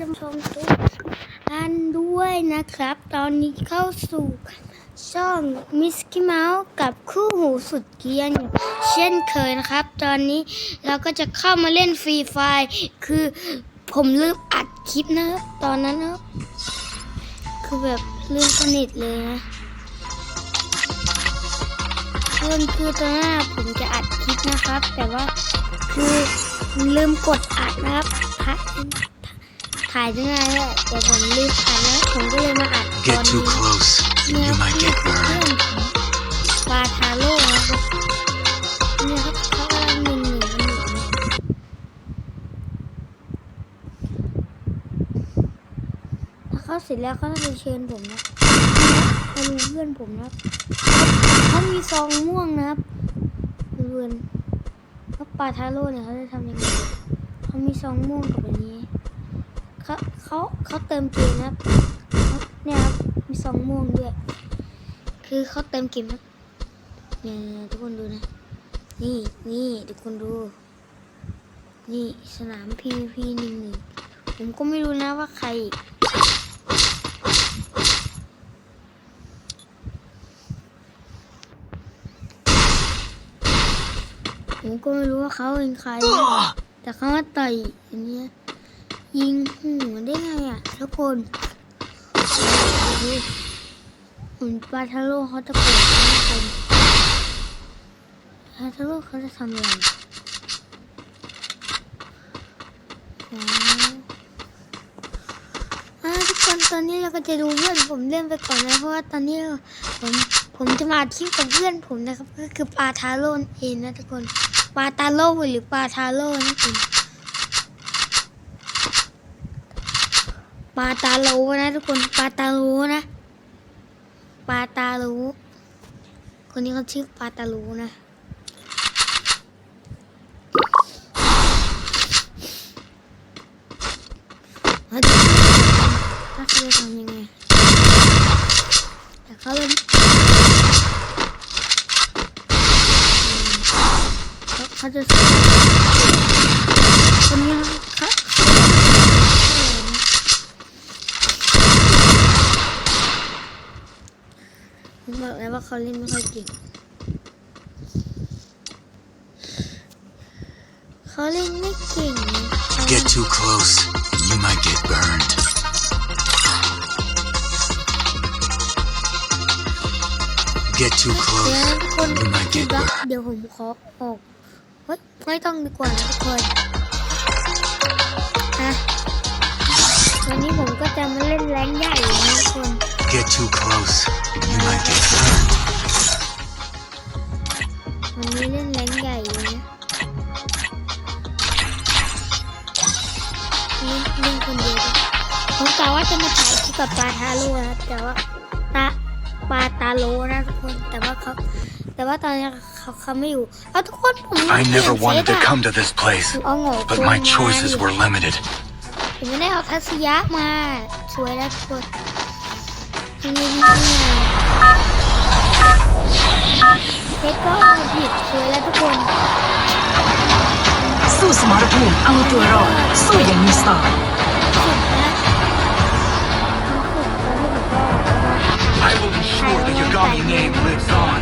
ท่านผู้ชมทุกท่านด้วยนะครับ ตอนนี้เข้าสู่ช่องมิสกี้เมาส์กับคู่หูสุดเกียนอย่างเช่นเคยนะครับ ตอนนี้เราก็จะเข้ามาเล่นฟรีไฟคือผมลืมอัดคลิปนะครับตอนนั้นนะคือแบบลืมสนิทเลยนะเพื่อนคือตอนหน้าผมจะอัดคลิปนะครับ แต่ว่าคือลืมกดอัดนะครับ ถ่ายถ่ายยังไงอะแต่ผมลืมอัดแล้วผมก็เลยมาอัดตอน Get นี้ too close, and เนี่ย you ครับ might get เพื่อน burned. ผมปาทาโร่นะครับเนี่ยครับเขากำลังหนึ่งหนึ่งกันอยู่นะถ้าเขาเสร็จแล้วเขาจะเชิญผมนะเขาดูเพื่อนผมนะครับเขามีซองม่วงนะครับเพื่อนเขาปาทาโร่เนี่ยเขาจะทำยังไงเขามีซองม่วงกับอันนี้ เขาเขาเขาเติมเกมนะครับเนี่ยครับมีซองม่วงด้วย คือเขาเติมเกมครับเนี่ยทุกคนดูนะ นี่นี่ทุกคนดู นี่สนาม PVP หนึ่งหนึ่งผมก็ไม่รู้นะว่าใครอีกผมก็ไม่รู้ว่าเขาเป็นใคร แต่เขามาต่อยอันเนี้ย ยิงหัวได้ไงอะทุกคนหมือนปาทาโร่เขาจะเปิดนทุกคนปาทาโร่เขาจะทำอะไรอ๋อทุกคนตอนนี้เราก็จะดูเพื่อนผมเล่นไปก่อนนะเพราะว่าตอนนี้ผมผมจะมาอัดคลิปกับเพื่อนผมนะครับ ก็คือปาทาโร่เองนะทุกคนปาตาโร่หรือปาทาโร่นั่นเอง ปาตาโลนะทุกคนปาตาโลนะปาตาโลคนนี้เขาชื่อปาตาโลนะเขาจะเขาจะทำยังไงแต่เขาเป็นเขาจะคนนี้เขาผมบอกแล้ วว่าเขาเล่นไม่ค่อยเก่งเขาเล่นไม่เก่งนะ Get too close, and you might get burned. Get too เดี๋ยว close, ทุกคน and you might คิด get ว่า burned. เดี๋ยวผมขอออกเฮ้ยไม่ต้องดีกว่านะทุกคนอะวันนี้ผมก็จะมาเล่นแรงใหญ่นะทุกคน Get too close, and you might get burned. วันนี้เล่นแรงใหญ่เลยนะเล่นเล่นคนเดียวด้วยผมกะว่าจะมาถ่ายคลิปกับปลาทาโร่นะแต่ว่าตาปลาตาโลนะทุกคนแต่ว่าเขาแต่ว่าตอนนี้เขาเขาไม่อยู่เอาทุกคนผม I never เปลี่ยน wanted เซ to ตอะ come to this place, เอาโง่ but my choices were limited. ผมไม่ได้เอาทัศยะมา สวยแล้วทุกคนทีนี้ เนี่ยเซตก็เอาผิดสวยแล้วทุกคนสู้สมรภูมิเอาตัวรอดสู้อย่างมีสไตล์สุดนะสุดตอนที่ผมก็ I will ensure the Yagami name lives on.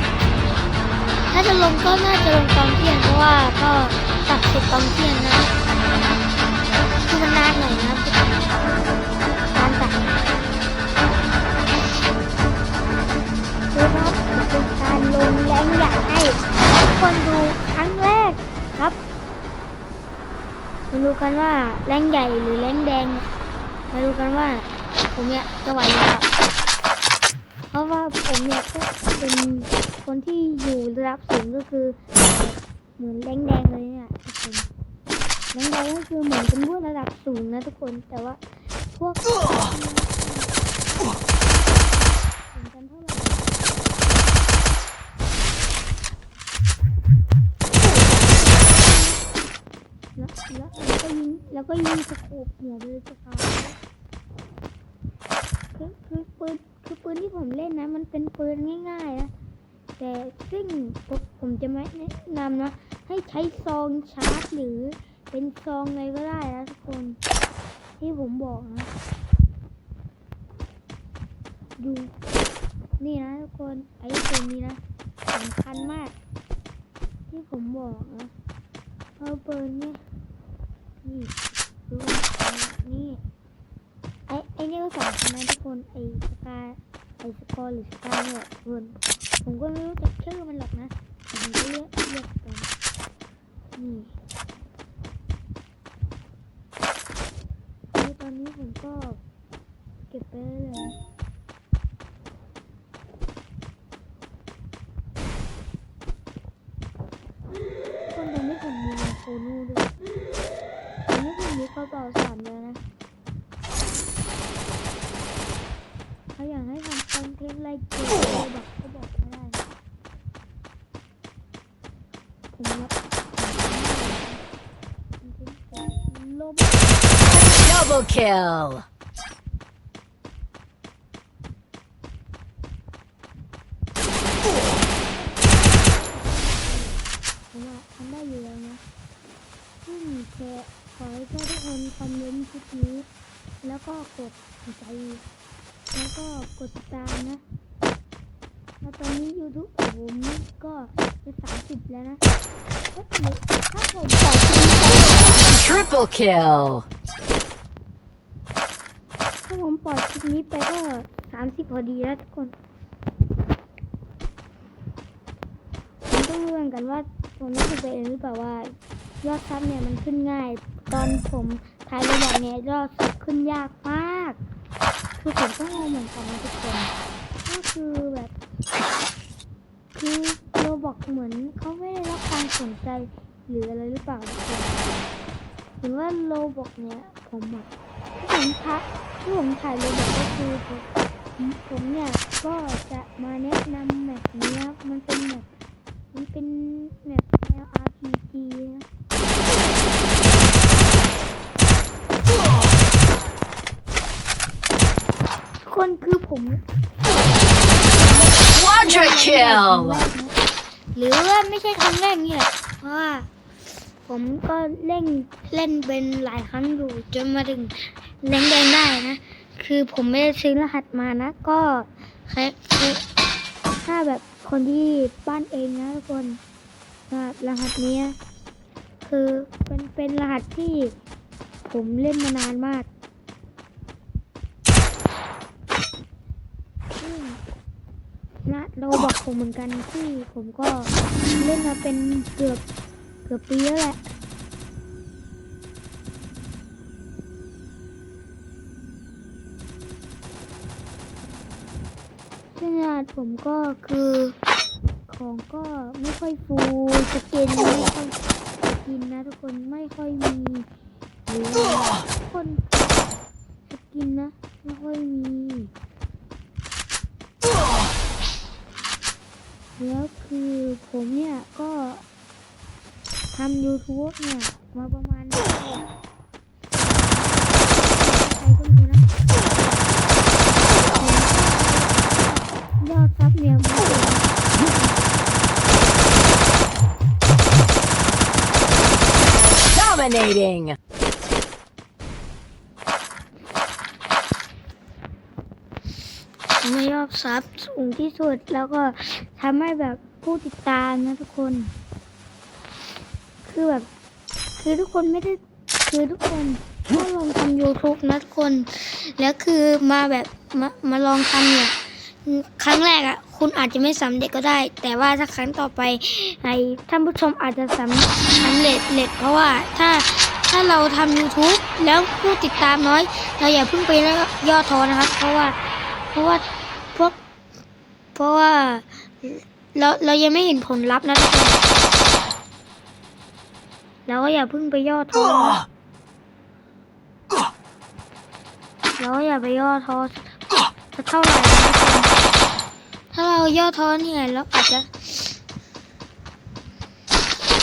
ถ้าจะลงก็น่าจะลงตอนเที่ยงเพราะว่าก็ตัดเสร็จตอนเที่ยงนะคือมันนานหน่อยนะ การลงแรงอยากให้ทุกคนดูครั้งแรกครับมาดูกันว่าแรงใหญ่หรือแรงแดงมาดูกันว่าผมเนี่ยจะไหวหรือเปล่าเพราะว่าผมเนี่ยก็เป็นคนที่อยู่ระดับสูงก็คือเหมือนแดงแดงเลยเนี่ยทุกคนแดงแดงก็คือเหมือนเป็นพวกระดับสูงนะทุกคนแต่ว่าพวกกันเท่าไหร่แล้วแล้วแล้วก็ยิง แล้วก็ยิงสโคปหัวไปเลยสกายคือคือปืนคือปืนที่ผมเล่นนะ มันเป็นปืนง่ายๆนะแต่ซึ่งผมผมจะไม่แนะนำนะ ให้ใช้ซองชาร์จหรือเป็นซองอะไรก็ได้นะทุกคน ที่ผมบอกนะ ดู นี่นะทุกคน ไอ้ตัวนี้นะสำคัญมาก ที่ผมบอกนะเอาเปิดเนี่ย นี่ดูนี่ไอไอ้นี่ก็สำคัญนะทุกคนไอสกาไอสกอร์หรือสกาเนี่ยคนผมก็ไม่รู้จักชื่อมันหรอกนะผมก็เรียกเรียกกันนี่ตอนนี้ผมก็เก็บไปเลยเลยนะคนตอนนี้ผมมีโคนูด้วยตอนนี้ผมมีกระ เป๋าสามเลยนะเขาอยากให้ทำคอนเทนต์อะไรเกี่ยวกับอกก็บอกไม่ได้ผมรับลม Double kill. ผมว่าทำได้อยู่แล้วนะซึ่งแค่ขอให้แค่ทุกคนค อมเมนต์คลิปนี้ แล้วก็กดหัวใจ แล้วก็กดติดตามนะ แล้วตอนนี้ YouTube ของผมก็จะสามสิบแล้วนะถ้าผมถ้าผมปล่อยคลิปนี้ไป Triple kill. ถ้าผมปล่อยคลิปนี้ไปก็สามสิบพอดีแล้วทุกคนผมต้องรู้กันว่าผมรู้สึกไปเองหรือเปล่าว่ายอดซับเนี่ยมันขึ้นง่าย ตอนผม ถ่ายระบอกเนี่ยอดซับขึ้นยากมาก คือผมก็งงเหมือนกันนะทุกคน ก็คือแบบ คือโรบอกเหมือนเขาไม่ได้รับความสนใจหรืออะไรหรือเปล่าทุกคนหรือว่าโรบอกเนี่ยผมอะที่ผมทะที่ผมถ่ายโรบอกก็คือผมผมเนี่ยก็จะมาแนะนำแมปนี้มันเป็นแมปมันเป็นแมปแนว RPG นะ คนคือผม Quadra kill. หรือว่าไม่ใช่ครั้งแรกนี่แหละเพราะว่าผมก็เล่นเล่นเป็นหลายครั้งอยู่จนมาถึงแรงแดงได้นะ คือผมไม่ได้ซื้อรหัสมานะ ก็ใครคือถ้าแบบคนที่บ้านเองนะทุกคนรหัสรหัสเนี้ยคือเป็นเป็นรหัสที่ผมเล่นมานานมากซึ่ง นะเราบอก ผมเหมือนกันที่ผมก็เล่นมาเป็นเกือบเกือบปีแล้วแหละ ซึ่งงานผมก็คือของก็ไม่ค่อยฟูสกินไม่ค่อยสกินนะทุกคนไม่ค่อยมีหรือคนสกินนะ ไม่ค่อยมี แล้วคือผมเนี่ยก็ทำ YouTube เนี่ย มาประมาณใครก็ไม่รู้นะยอดซับเนี่ยมาถึง Dominating. ทำให้ยอด ซับสูงที่สุดแล้วก็ทำให้แบบผู้ติดตามนะทุกคน คือแบบ คือทุกคนไม่ได้คือทุกคนถ้าลองทำ YouTube นะทุกคน แล้วคือมาแบบมามาลองทำเนี่ยครั้งแรกอะ่ะ คุณอาจจะไม่สำเร็จก็ได้ แต่ว่าถ้าครั้งต่อไปไอ้ท่านผู้ชมอาจจะสำสำเร็จเร็จเพราะว่าถ้าถ้าเราทำ YouTube แล้วผู้ติดตามน้อย เราอย่าเพิ่งไปย่อท้อนะครับ เพราะว่าเพราะว่า เพราะว่าเราเรายังไม่เห็นผลลัพธ์นะทุกคนเราก็อย่าเพิ่งไปย่อท้อเราก็อย่าไปย่อท้อสักเท่าไหร่นะทุกคนถ้าเราย่อท้อเนี่ยเราอาจจะ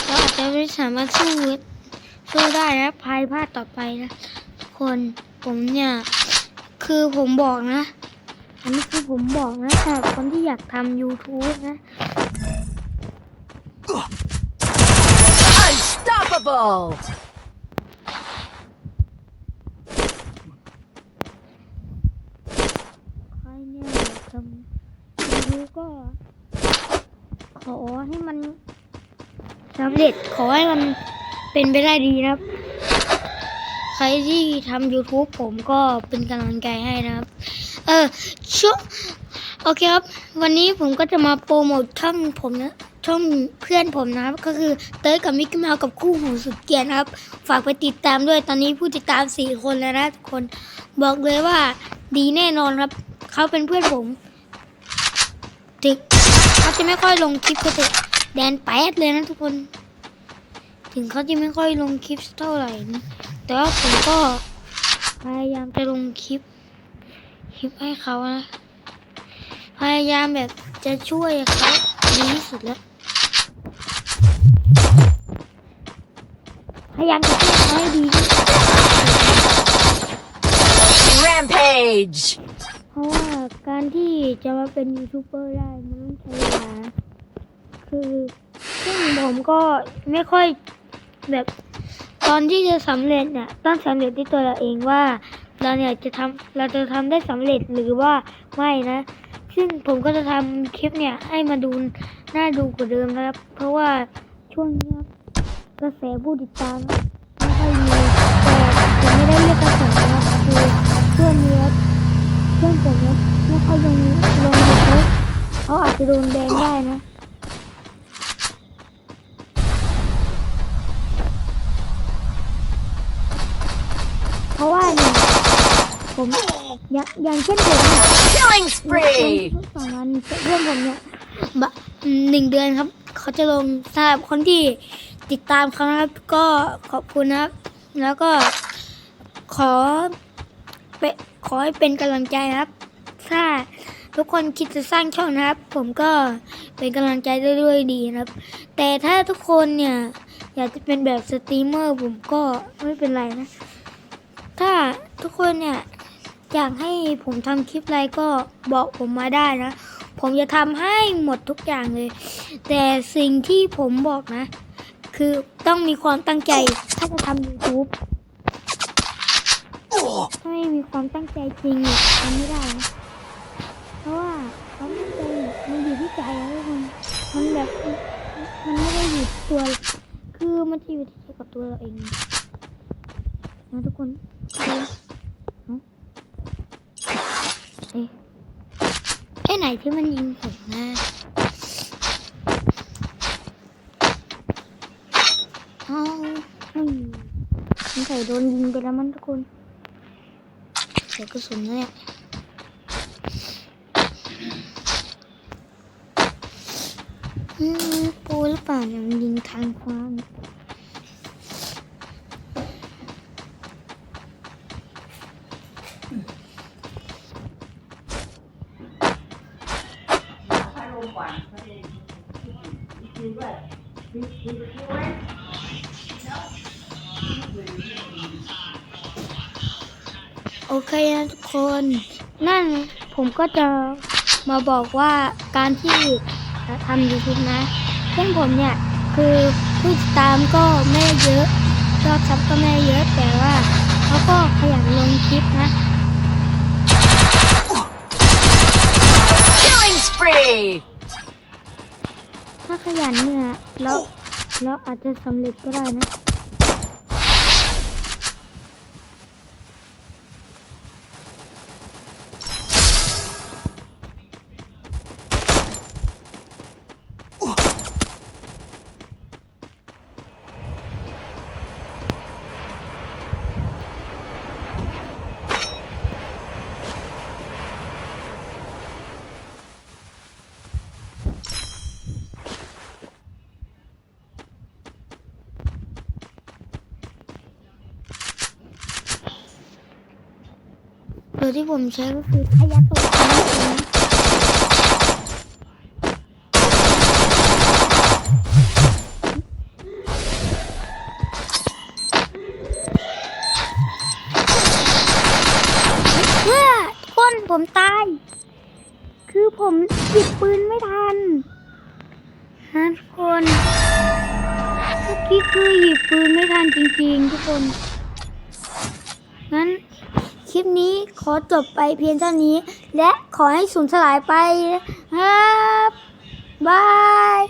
เราอาจจะไม่สามารถสู้สู้ได้นะภายภาคต่อไปนะทุกคนผมเนี่ยคือผมบอกนะ อันนี้คือผมบอกนะสำหรับคนที่อยากทำ YouTube นะ Unstoppable ใครเนี่ยอยากทำ YouTube ก็ ขอให้มันสำเร็จขอให้มันเป็นไปได้ดีนะครับ ใครที่ทำ YouTube ผมก็เป็นกำลังใจให้นะครับ เออช่วงโอเคครับ วันนี้ผมก็จะมาโปรโมทช่องผมนะช่องเพื่อนผมนะครับก็คือเต้ยกับมิกกี้เมาส์กับคู่หูสุดเกียรนะครับ ฝากไปติดตามด้วยตอนนี้ผู้ติดตามสี่คนแล้วนะทุกคนบอกเลยว่าดีแน่นอนครับ เขาเป็นเพื่อนผมถึงเขาจะไม่ค่อยลงคลิปก็เถอะแดนแปดเลยนะทุกคน ถึงเขาจะไม่ค่อยลงคลิปเท่าไหร่นะแต่ว่าผมก็พยายามจะลงคลิป ลิปให้เขานะ พยายามแบบจะช่วยเขาดีที่สุดแล้ว พยายามจะช่วยเขาให้ดีที่สุด Rampage! เพราะว่าการที่จะมาเป็นยูทูบเบอร์ได้มันต้องใช้เวลา คือซึ่งผมก็ไม่ค่อยแบบตอนที่จะสำเร็จเนี่ยต้องสำเร็จที่ตัวเราเองว่า เราเนี่ยจะทำเราจะทำได้สำเร็จหรือว่าไม่นะ ซึ่งผมก็จะทำคลิปเนี่ยให้มาดูน่าดูกว่าเดิมนะครับ เพราะว่าช่วงนี้กระแสผู้ติดตามไม่ค่อยมีแต่ผมไม่ได้เรียกกระแสนะครับคือช่วงนี้ครับเพื่อนผมเนี่ยไม่ค่อยลงลงยูทูบเขาอาจจะโดนแบนได้นะเพราะว่าเนี่ย ผมอย่างอย่างเช่นผมเนี่ย Killing spree! สองวันเพื่อนผมเนี่ยบะหนึ่งเดือนครับ เขาจะลงสำหรับคนที่ติดตามเขานะครับ ก็ขอบคุณนะครับ แล้วก็ขอเปนขอให้เป็นกำลังใจนะครับ ถ้าทุกคนคิดจะสร้างช่องนะครับ ผมก็เป็นกำลังใจได้ด้วยดีนะครับ แต่ถ้าทุกคนเนี่ยอยากจะเป็นแบบสตรีมเมอร์ผมก็ไม่เป็นไรนะ ถ้าทุกคนเนี่ย อยากให้ผมทำคลิปอะไรก็บอกผมมาได้นะ ผมจะทำให้หมดทุกอย่างเลย แต่สิ่งที่ผมบอกนะ คือต้องมีความตั้งใจถ้าจะทำ YouTube ถ้าไม่มีความตั้งใจจริงเนี่ยทำไม่ได้นะเพราะว่าความตั้งใจมันอยู่ที่ใจนะทุกคนมันแบบมันไม่ได้อยู่ตัว คือมันจะอยู่ที่ใจกับตัวเราเองนะทุกคน เอ๊ะไอ้ไหนที่มันยิงผมนะเอาไม่มีมันใส่โดนยิงไปแล้วมั้งทุกคนเสียกระสุนนะเนี่ยอืมปูหรือเปล่าเนี่ยมันยิงทางฟ้า เนี่ยโอเคนะทุกคน นั่นผมก็จะมาบอกว่าการที่ทำ YouTube นะเช่นผมเนี่ย คือผู้ติดตามก็ไม่เยอะยอดซับก็ไม่เยอะแต่ว่าเขาก็ขยันลงคลิปนะ ขยันเนี่ยแล้วแล้วอาจจะสำเร็จก็ได้นะ ที่ผมใช้ก็คือทายาโตะนะเมื่อคนผมตาย คือผมหยิบปืนไม่ทันนะทุกคนเมื่อกี้คือหยิบปืนไม่ทันจริงๆ ทุกคนงั้น ลิปนี้ขอจบไปเพียงเท่านี้ และขอให้สูญสลายไปครับบาย